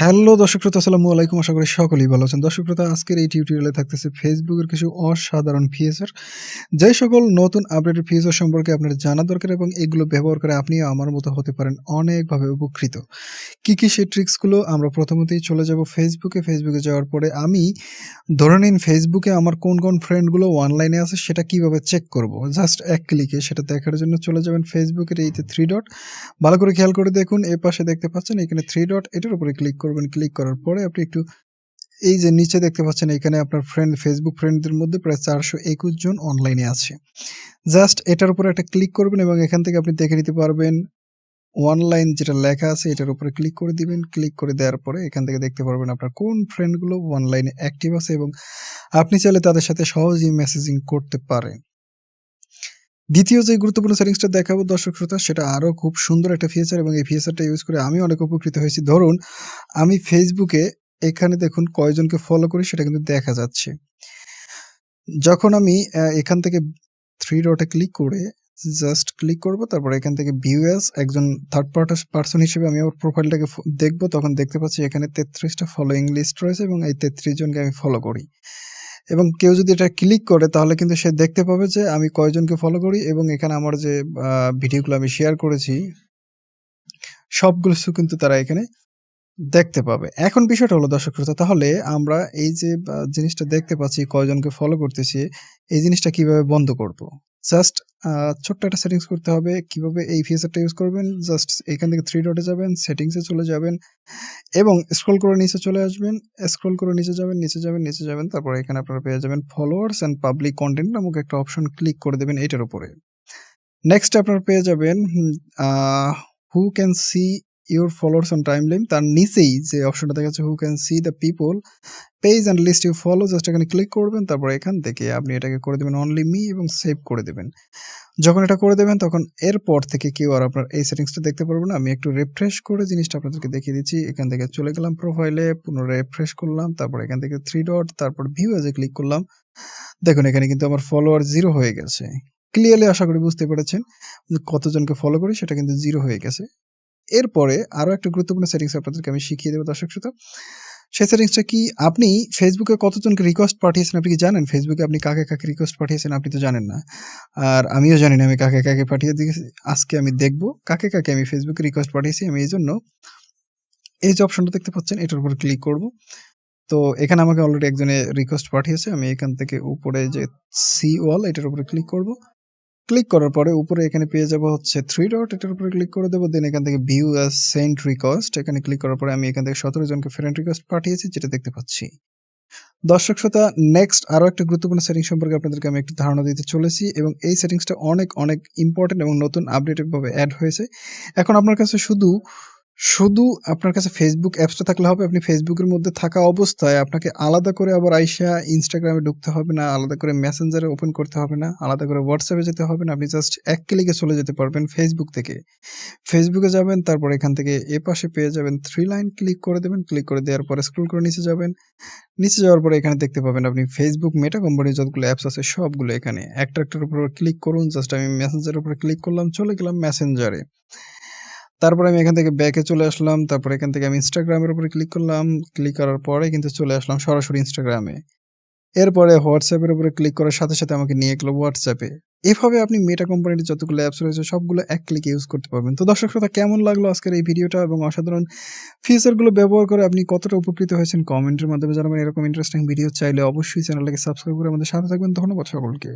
Hello দর্শক শ্রোতা, আসসালামু আলাইকুম। আশা করি সকলেই ভালো আছেন। দর্শক শ্রোতা, আজকের এই টিউটোরিয়ালে থাকতেছে ফেসবুকের কিছু অসাধারণ ফিচার যে সকল নতুন আপডেটেড ফিচার সম্পর্কে আপনার জানা দরকার এবং এগুলো ব্যবহার করে আপনিও আমার মতো হতে পারেন অনেকভাবে উপকৃত। কি কি সেই ট্রিক্সগুলো আমরা প্রথমতেই চলে যাব ফেসবুকে ফেসবুকে যাওয়ার পরে আমি ধরে নিন ফেসবুকে আমার কোন কোন ফ্রেন্ডগুলো অনলাইনে আছে সেটা কীভাবে চেক করব? জাস্ট এক ক্লিকে সেটা দেখার জন্য চলে যাবেন ফেসবুকের এইতে থ্রি ডট ভালো করে খেয়াল করে দেখুন, এ পাশে দেখতে পাচ্ছেন, এখানে থ্রি ডট এটার উপরে ক্লিক করবেন ক্লিক করার পরে আপনি একটু এই যে নিচে দেখতে পাচ্ছেন, এখানে আপনার ফ্রেন্ড ফেসবুক ফ্রেন্ডদের মধ্যে প্রায় চারশো একুশ জন অনলাইনে আছে। জাস্ট এটার উপরে একটা ক্লিক করবেন এবং এখান থেকে আপনি দেখে নিতে পারবেন অনলাইন যেটা লেখা আছে, এটার উপরে ক্লিক করে দিবেন। ক্লিক করে দেওয়ার পরে এখান থেকে দেখতে পারবেন আপনার কোন ফ্রেন্ডগুলো অনলাইনে অ্যাক্টিভ আছে এবং আপনি চাইলে তাদের সাথে সহজেই মেসেজিং করতে পারেন। দ্বিতীয় যে গুরুত্বপূর্ণ সেটিংসটা দেখাবো দর্শক শ্রোতা, সেটা আরও খুব সুন্দর একটা ফিচার এবং এই ফিচারটা ইউজ করে আমি অনেক উপকৃত হয়েছি। ধরুন, আমি ফেসবুকে এখানে দেখুন কয়জনকে ফলো করি, সেটা কিন্তু দেখা যাচ্ছে। যখন আমি এখান থেকে থ্রি ডটে ক্লিক করে জাস্ট ক্লিক করব, তারপর এখান থেকে ভিউএস একজন থার্ড পার্সন হিসেবে আমি আমার প্রোফাইলটাকে দেখব, তখন দেখতে পাচ্ছি এখানে তেত্রিশটা ফলোয়িং লিস্ট রয়েছে এবং এই তেত্রিশ জনকে আমি ফলো করি। এবং কেউ যদি এটা ক্লিক করে, তাহলে কিন্তু সে দেখতে পাবে যে আমি কয়জনকে ফলো করি এবং এখানে আমার যে ভিডিওগুলো আমি শেয়ার করেছি সবগুলো কিন্তু তারা এখানে দেখতে পাবে। এখন বিষয়টা হলো দর্শক শ্রোতা, তাহলে আমরা এই যে জিনিসটা দেখতে পাচ্ছি, কয়জনকে ফলো করতেছি, এই জিনিসটা কীভাবে বন্ধ করব? জাস্ট ছোট্ট একটা সেটিংস করতে হবে। কীভাবে এই ফিচারটা ইউজ করবেন? জাস্ট এখান থেকে থ্রি ডটে যাবেন সেটিংসে চলে যাবেন এবং স্ক্রল করে নিচে চলে আসবেন। স্ক্রল করে নিচে যাবেন নিচে যাবেন নিচে যাবেন। তারপর এখানে আপনারা পেয়ে যাবেন ফলোয়ার্স অ্যান্ড পাবলিক কন্টেন্ট নামক একটা অপশন ক্লিক করে দেবেন এটার উপরে। নেক্সট আপনারা পেয়ে যাবেন who can see your followers on timeline তার নিচেই যে অপশনটা দেখা যাচ্ছে who can see the people page and list you follow just এখানে ক্লিক করবেন, তারপর এখান থেকে আপনি এটাকে করে দেবেন অনলি মি এবং সেভ করে দেবেন। যখন এটা করে দেবেন, তখন এরপর থেকে কেউ আর আপনার এই সেটিংসটা দেখতে পারবে না। আমি একটু রিফ্রেশ করে জিনিসটা আপনাদেরকে দেখিয়ে দিচ্ছি। এখান থেকে চলে গেলাম প্রোফাইলে পুনরায় রিফ্রেশ করলাম, তারপর এখান থেকে থ্রি ডট তারপর ভিউ এজে ক্লিক করলাম। দেখুন, এখানে কিন্তু আমার ফলোয়ার জিরো হয়ে গেছে। ক্লিয়ারলি আশা করি বুঝতে পেরেছেন। কতজনকে ফলো করি, সেটা কিন্তু জিরো হয়ে গেছে। এরপরে আরও একটা গুরুত্বপূর্ণ সেটিংস আপনাদেরকে আমি শিখিয়ে দেবো দর্শক শ্রোতা। সেই সেটিংসটা কি? আপনি ফেসবুকে কতজনকে রিকোয়েস্ট পাঠিয়েছেন? আপনি কি জানেন? ফেসবুকে আপনি কাকে কাকে রিকোয়েস্ট পাঠিয়েছেন? আপনি তো জানেন না। আর আমিও জানি না আমি কাকে কাকে পাঠিয়ে দিয়েছি। আজকে আমি দেখব কাকে কাকে আমি ফেসবুকে রিকোয়েস্ট পাঠিয়েছি। আমি এই জন্য এই যে অপশনটা দেখতে পাচ্ছেন, এটার উপর ক্লিক করব। তো এখানে আমাকে অলরেডি একজনে রিকোয়েস্ট পাঠিয়েছে। আমি এখান থেকে উপরে যে সি ওয়াল এটার উপরে ক্লিক করব। ক্লিক করার পরে উপরে এখানে পেয়ে যাব হচ্ছে থ্রি ডট এটার উপরে ক্লিক করে দেবো দেন এখান থেকে ভিউ অ্যাজ সেন্ট রিকোয়েস্ট এখানে ক্লিক করার পরে আমি এখান থেকে সতেরো জনকে ফ্রেন্ড রিকোয়েস্ট পাঠিয়েছি, যেটা দেখতে পাচ্ছি। দর্শক শ্রোতা নেক্সট আরও একটা গুরুত্বপূর্ণ সেটিং সম্পর্কে আপনাদেরকে আমি একটু ধারণা দিতে চলেছি, এবং এই সেটিংসটা অনেক অনেক ইম্পর্টেন্ট এবং নতুন আপডেটেডভাবে অ্যাড হয়েছে। এখন আপনার কাছে শুধু শুধু আপনার কাছে ফেসবুক অ্যাপসটা থাকলে হবে, আপনি ফেসবুকের মধ্যে থাকা অবস্থায় আপনাকে আলাদা করে আবার আইসা ইনস্টাগ্রামে ঢুকতে হবে না, আলাদা করে মেসেঞ্জারে ওপেন করতে হবে না, আলাদা করে হোয়াটসঅ্যাপে যেতে হবে না, আপনি জাস্ট এক ক্লিকে চলে যেতে পারবেন ফেসবুক থেকে। ফেসবুকে যাবেন, তারপর এখান থেকে এ পাশে পেয়ে যাবেন থ্রি লাইন ক্লিক করে দেবেন ক্লিক করে দেওয়ার পরে স্ক্রল করে নিচে যাবেন। নিচে যাওয়ার পরে এখানে দেখতে পাবেন আপনি ফেসবুক মেটা কোম্পানির যতগুলো অ্যাপস আছে সবগুলো এখানে। একটা একটার উপর ক্লিক করুন জাস্ট আমি মেসেঞ্জারের উপরে ক্লিক করলাম, চলে গেলাম মেসেঞ্জারে তারপরে আমি এখান থেকে ব্যাকে চলে আসলাম। তারপরে এখান থেকে আমি ইনস্টাগ্রামের উপরে ক্লিক করলাম। ক্লিক করার পরে কিন্তু চলে আসলাম সরাসরি ইনস্টাগ্রামে এরপরে হোয়াটসঅ্যাপের উপরে ক্লিক করার সাথে সাথে আমাকে নিয়ে গেলো হোয়াটসঅ্যাপে এভাবে আপনি মেটা কোম্পানির যতগুলো অ্যাপস রয়েছে, সবগুলো এক ক্লিকে ইউজ করতে পারবেন। তো দর্শক শ্রোতা, কেমন লাগল আজকের এই ভিডিওটা এবং অসাধারণ ফিচারগুলো ব্যবহার করে আপনি কতটা উপকৃত হয়েছেন? কমেন্টের মাধ্যমে জানাবেন। এরকম ইন্টারেস্টিং ভিডিও চাইলে অবশ্যই চ্যানেলটাকে সাবস্ক্রাইব করে আমাদের সাথে থাকবেন। ধন্যবাদ সকলকে।